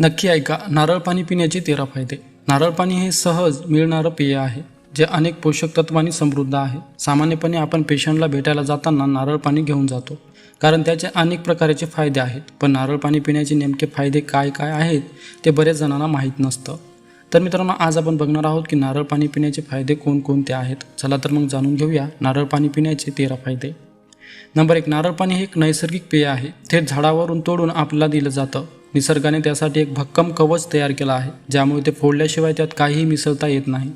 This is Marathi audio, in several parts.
नक्की ऐका नारळ पाणी पिण्याचे तेरा फायदे. नारळ पाणी हे सहज मिळणारं पेय आहे जे अनेक पोषक तत्वांनी समृद्ध आहे. सामान्यपणे आपण पेशंटला भेटायला जाताना नारळ पाणी घेऊन जातो कारण त्याचे अनेक प्रकारचे फायदे आहेत. पण नारळ पाणी पिण्याचे नेमके फायदे काय काय आहेत ते बरेच जणांना माहीत नसतं. तर मित्रांनो आज आपण बघणार आहोत की नारळ पाणी पिण्याचे फायदे कोणकोणते आहेत. चला तर मग जाणून घेऊया नारळ पाणी पिण्याचे तेरा फायदे. नंबर एक नारळ पाणी हे एक नैसर्गिक पेय आहे. थेट झाडावरून तोडून आपल्याला दिलं जातं. निसर्गाने त्यासाठी एक भक्कम कवच तयार केला आहे ज्यामुळे ते फोडल्याशिवाय त्यात काहीही मिसळता येत नाही.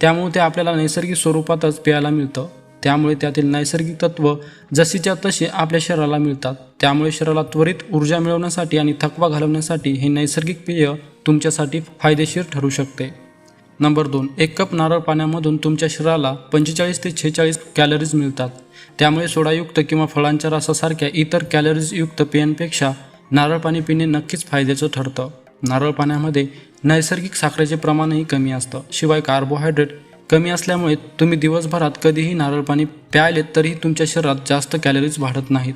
त्यामुळे ते आपल्याला नैसर्गिक स्वरूपातच प्यायला मिळतं. त्यामुळे त्यातील नैसर्गिक तत्व जशीच्या तशी आपल्या शरीराला मिळतात. त्यामुळे शरीराला त्वरित ऊर्जा मिळवण्यासाठी आणि थकवा घालवण्यासाठी हे नैसर्गिक पेय तुमच्यासाठी फायदेशीर ठरू शकते. नंबर दोन एक कप नारळ पाण्यामधून तुमच्या शरीराला पंचेचाळीस ते छेचाळीस कॅलरीज मिळतात. त्यामुळे सोडायुक्त किंवा फळांच्या रसासारख्या इतर कॅलरीजयुक्त पेयांपेक्षा नारळ पाणी पिणे नक्कीच फायद्याचं ठरतं. नारळ पाण्यामध्ये नैसर्गिक साखरेचे प्रमाणही कमी असतं. शिवाय कार्बोहायड्रेट कमी असल्यामुळे तुम्ही दिवसभरात कधीही नारळ पाणी प्यायलेत तरीही तुमच्या शरीरात जास्त कॅलरीज वाढत नाहीत.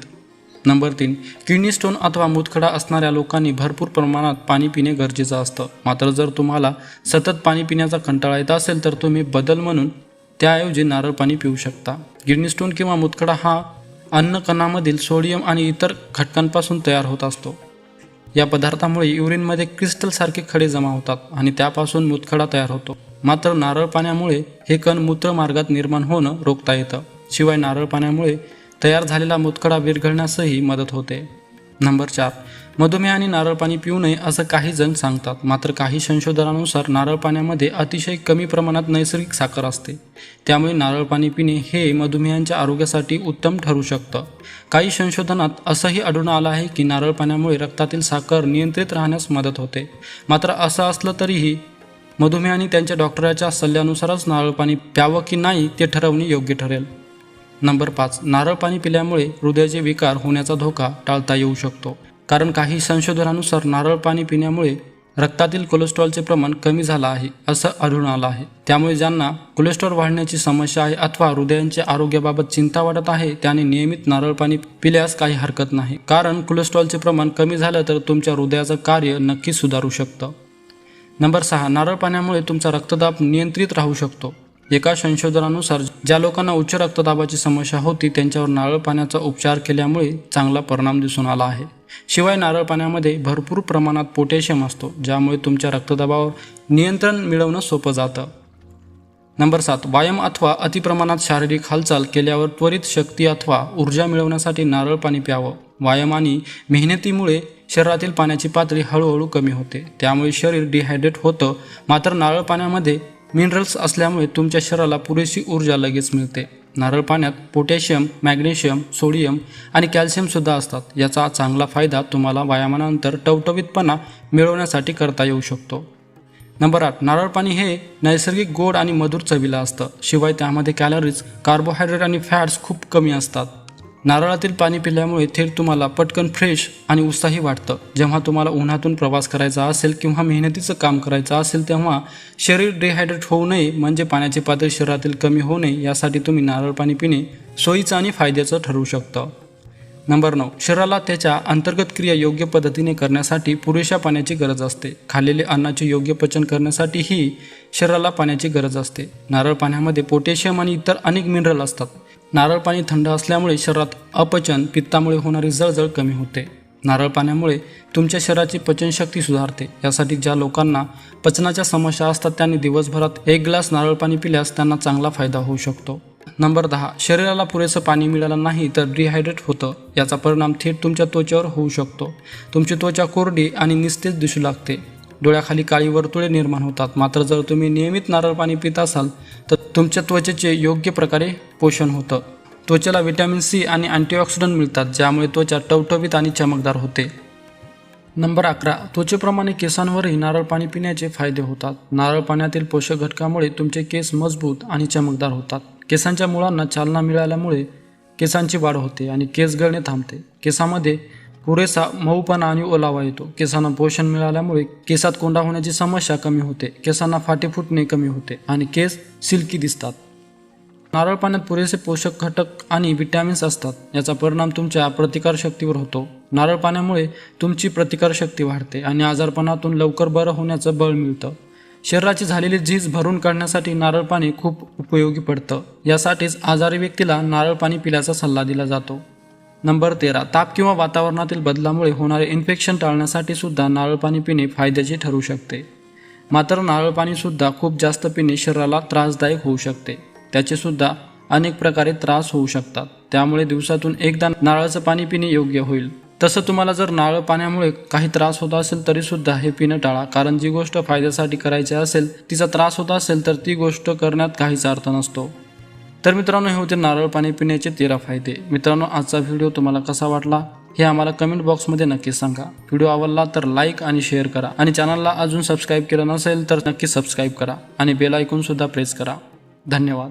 नंबर तीन किडनी स्टोन अथवा मुतखडा असणाऱ्या लोकांनी भरपूर प्रमाणात पाणी पिणे गरजेचं असतं. मात्र जर तुम्हाला सतत पाणी पिण्याचा कंटाळा येत असेल तर तुम्ही बदल म्हणून त्याऐवजी नारळ पाणी पिऊ शकता. किडनी स्टोन किंवा मुतखडा हा अन्नकणामधील सोडियम आणि इतर घटकांपासून तयार होत असतो. या पदार्थामुळे युरिनमध्ये क्रिस्टलसारखे खडे जमा होतात आणि त्यापासून मुतखडा तयार होतो. मात्र नारळ पाण्यामुळे हे कण मूत्रमार्गात निर्माण होणं रोखता येतं. शिवाय नारळ पाण्यामुळे तयार झालेला मुतखडा विरघळण्यासही मदत होते. नंबर चार. मधुमेह आणि नारळ पाणी पिऊ नये असं काही जण सांगतात. मात्र काही संशोधनानुसार नारळ पाण्यामध्ये अतिशय कमी प्रमाणात नैसर्गिक साखर असते. त्यामुळे नारळ पाणी पिणे हे मधुमेहांच्या आरोग्यासाठी उत्तम ठरू शकतं. काही संशोधनात असंही आढळून आलं आहे की नारळ पाण्यामुळे रक्तातील साखर नियंत्रित राहण्यास मदत होते. मात्र असं असलं तरीही मधुमेहाने त्यांच्या डॉक्टराच्या सल्ल्यानुसारच नारळ पाणी प्यावं की नाही ते ठरवणे योग्य ठरेल. नंबर पाच. नारळ पाणी पिल्यामुळे हृदयाचे विकार होण्याचा धोका टाळता येऊ शकतो. कारण काही संशोधनानुसार नारळ पाणी पिण्यामुळे रक्तातील कोलेस्ट्रॉलचे प्रमाण कमी झालं आहे असं आढळून आलं आहे. त्यामुळे ज्यांना कोलेस्ट्रॉल वाढण्याची समस्या आहे अथवा हृदयांच्या आरोग्याबाबत चिंता वाटत आहे त्याने नियमित नारळ पाणी पिल्यास काही हरकत नाही. कारण कोलेस्ट्रॉलचे प्रमाण कमी झालं तर तुमच्या हृदयाचं कार्य नक्की सुधारू शकतं. नंबर सहा नारळ पाण्यामुळे तुमचा रक्तदाब नियंत्रित राहू शकतो. एका संशोधनानुसार ज्या लोकांना उच्च रक्तदाबाची समस्या होती त्यांच्यावर नारळ पाण्याचा उपचार केल्यामुळे चांगला परिणाम दिसून आला आहे. शिवाय नारळ पाण्यामध्ये भरपूर प्रमाणात पोटॅशियम असतो ज्यामुळे तुमच्या रक्तदाबावर नियंत्रण मिळवणं सोपं जातं. नंबर सात व्यायाम अथवा अतिप्रमाणात शारीरिक हालचाल केल्यावर त्वरित शक्ती अथवा ऊर्जा मिळवण्यासाठी नारळ पाणी प्यावं. व्यायाम आणि मेहनतीमुळे शरीरातील पाण्याची पातळी हळूहळू कमी होते. त्यामुळे शरीर डिहायड्रेट होतं. मात्र नारळ पाण्यामध्ये मिनरल्स असल्यामुळे तुमच्या शरीराला पुरेशी ऊर्जा लगेच मिळते. नारळ पाण्यात पोटॅशियम मॅग्नेशियम सोडियम आणि कॅल्शियमसुद्धा असतात. याचा चांगला फायदा तुम्हाला व्यायामानंतर टवटवीतपणा मिळवण्यासाठी करता येऊ शकतो. नंबर आठ नारळ पाणी हे नैसर्गिक गोड आणि मधुर चवीला असतं. शिवाय त्यामध्ये कॅलरीज कार्बोहायड्रेट आणि फॅट्स खूप कमी असतात. नारळातील पाणी पिल्यामुळे थेट तुम्हाला पटकन फ्रेश आणि उत्साही वाटतं. जेव्हा तुम्हाला उन्हातून प्रवास करायचा असेल किंवा मेहनतीचं काम करायचं असेल तेव्हा शरीर डिहायड्रेट होऊ नये म्हणजे पाण्याची पातळी शरीरातील कमी होऊ नये यासाठी तुम्ही नारळ पाणी पिणे सोयीचं आणि फायद्याचं ठरू शकतं. नंबर नऊ शरीराला त्याच्या अंतर्गत क्रिया योग्य पद्धतीने करण्यासाठी पुरेशा पाण्याची गरज असते. खाल्लेले अन्नाचे योग्य पचन करण्यासाठीही शरीराला पाण्याची गरज असते. नारळ पाण्यामध्ये पोटॅशियम आणि इतर अनेक मिनरल असतात. नारळ पाणी थंड असल्यामुळे शरीरात अपचन पित्तामुळे होणारी जळजळ कमी होते. नारळ पाण्यामुळे तुमच्या शरीराची पचनशक्ती सुधारते. यासाठी ज्या लोकांना पचनाच्या समस्या असतात त्यांनी दिवसभरात एक ग्लास नारळ पाणी पिल्यास त्यांना चांगला फायदा होऊ शकतो. नंबर दहा शरीराला पुरेसं पाणी मिळालं नाही तर डिहायड्रेट होतं. याचा परिणाम थेट तुमच्या त्वचेवर होऊ शकतो. तुमची त्वचा कोरडी आणि निस्तेज दिसू लागते. डोळ्याखाली काळी वर्तुळे निर्माण होतात. मात्र जर तुम्ही नियमित नारळ पाणी पित असाल तर तुमच्या त्वचेचे योग्य प्रकारे पोषण होतं. त्वचेला व्हिटॅमिन सी आणि अँटीऑक्सिडंट मिळतात ज्यामुळे त्वचा टवटवीत आणि चमकदार होते. नंबर अकरा त्वचेप्रमाणे केसांवरही नारळ पाणी पिण्याचे फायदे होतात. नारळ पाण्यातील पोषक घटकामुळे तुमचे केस मजबूत आणि चमकदार होतात. केसांच्या मुळांना चालना मिळाल्यामुळे केसांची वाढ होते आणि केस गळणे थांबते. केसामध्ये पुरेसा मऊपणा आणि ओलावा येतो. केसांना पोषण मिळाल्यामुळे केसात कोंडा होण्याची समस्या कमी होते. केसांना फाटे फुटणे कमी होते आणि केस सिल्की दिसतात. नारळ पाण्यात पुरेसे पोषक घटक आणि विटॅमिन्स असतात. याचा परिणाम तुमच्या प्रतिकारशक्तीवर होतो. नारळ पाण्यामुळे तुमची प्रतिकारशक्ती वाढते आणि आजारपणातून लवकर बरं होण्याचं बळ मिळतं. शरीराची झालेली झीज भरून काढण्यासाठी नारळ पाणी खूप उपयोगी पडतं. यासाठीच आजारी व्यक्तीला नारळ पाणी पिण्याचा सल्ला दिला जातो. नंबर तेरा. ताप किंवा वातावरणातील बदलामुळे होणारे इन्फेक्शन टाळण्यासाठी सुद्धा नारळ पाणी पिणे फायद्याचे ठरू शकते. मात्र नारळ पाणीसुद्धा खूप जास्त पिणे शरीराला त्रासदायक होऊ शकते. त्याचेसुद्धा अनेक प्रकारे त्रास होऊ शकतात. त्यामुळे दिवसातून एकदा नारळाचं पाणी पिणे योग्य होईल. तसं तुम्हाला जर नारळ पाण्यामुळे काही त्रास होत असेल तरीसुद्धा हे पिणं टाळा. कारण जी गोष्ट फायद्यासाठी करायची असेल तिचा त्रास होत असेल तर ती गोष्ट करण्यात काहीच अर्थ नसतो. तर मित्रांनो हे होते नारळ पाणी पिण्याचे तेरा फायदे. मित्रांनो आजचा व्हिडिओ तुम्हाला कसा वाटला हे आम्हाला कमेंट बॉक्समध्ये नक्की सांगा. व्हिडिओ आवडला तर लाईक आणि शेअर करा. आणि चॅनलला अजून सबस्क्राईब केलं नसेल तर नक्की सबस्क्राईब करा. आणि बेल ऐकूनसुद्धा प्रेस करा. धन्यवाद.